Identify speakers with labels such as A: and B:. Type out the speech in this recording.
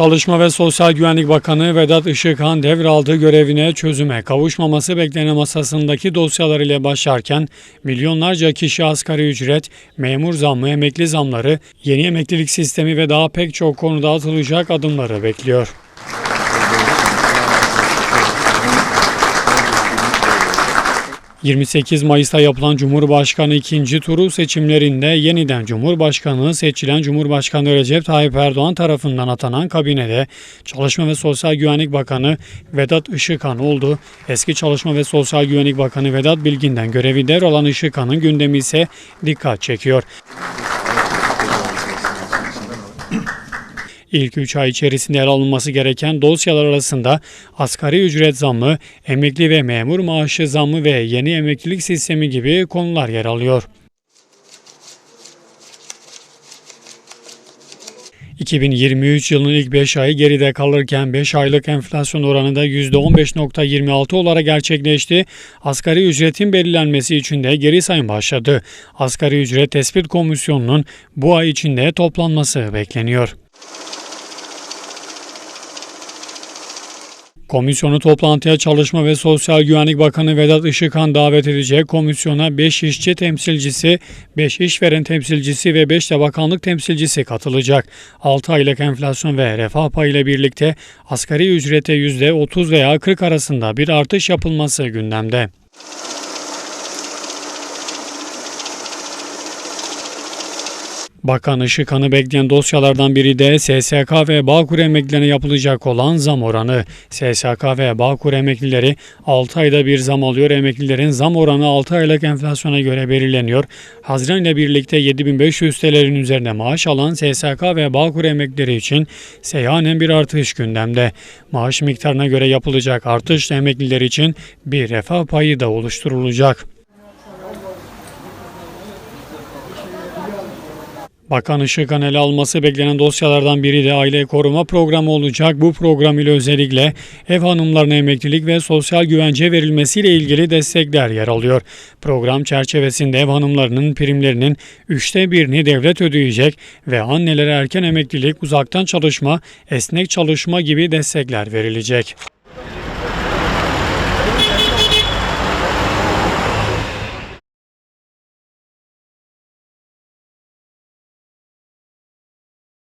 A: Çalışma ve Sosyal Güvenlik Bakanı Vedat Işıkhan devraldığı görevine çözüme kavuşmaması beklenen masasındaki dosyalar ile başlarken milyonlarca kişi asgari ücret, memur zammı, emekli zamları, yeni emeklilik sistemi ve daha pek çok konuda atılacak adımları bekliyor. ...28 Mayıs'ta yapılan Cumhurbaşkanı ikinci turu seçimlerinde yeniden Cumhurbaşkanı seçilen Cumhurbaşkanı Recep Tayyip Erdoğan tarafından atanan kabinede Çalışma ve Sosyal Güvenlik Bakanı Vedat Işıkhan oldu. Eski Çalışma ve Sosyal Güvenlik Bakanı Vedat Bilgin'den görevi devralan Işıkhan'ın gündemi ise dikkat çekiyor. İlk 3 ay içerisinde ele alınması gereken dosyalar arasında asgari ücret zammı, emekli ve memur maaşı zammı ve yeni emeklilik sistemi gibi konular yer alıyor. 2023 yılının ilk 5 ayı geride kalırken 5 aylık enflasyon oranı da %15.26 olarak gerçekleşti. Asgari ücretin belirlenmesi için de geri sayım başladı. Asgari ücret tespit komisyonunun bu ay içinde toplanması bekleniyor. Komisyonu toplantıya Çalışma ve Sosyal Güvenlik Bakanı Vedat Işıkhan davet edecek. Komisyona 5 işçi temsilcisi, 5 işveren temsilcisi ve 5 de bakanlık temsilcisi katılacak. 6 aylık enflasyon ve refah payıyla birlikte asgari ücrete %30 veya 40 arasında bir artış yapılması gündemde. Bakan Işıkhan'ı bekleyen dosyalardan biri de SSK ve Bağkur emeklilerine yapılacak olan zam oranı. SSK ve Bağkur emeklileri 6 ayda bir zam alıyor. Emeklilerin zam oranı 6 aylık enflasyona göre belirleniyor. Haziran ile birlikte 7500 TL'nin üzerinde maaş alan SSK ve Bağkur emeklileri için seyhanen bir artış gündemde. Maaş miktarına göre yapılacak artış emekliler için bir refah payı da oluşturulacak. Bakan Işıkhan ele alması beklenen dosyalardan biri de aile koruma programı olacak. Bu program ile özellikle ev hanımlarına emeklilik ve sosyal güvence verilmesiyle ilgili destekler yer alıyor. Program çerçevesinde ev hanımlarının primlerinin üçte birini devlet ödeyecek ve annelere erken emeklilik, uzaktan çalışma, esnek çalışma gibi destekler verilecek.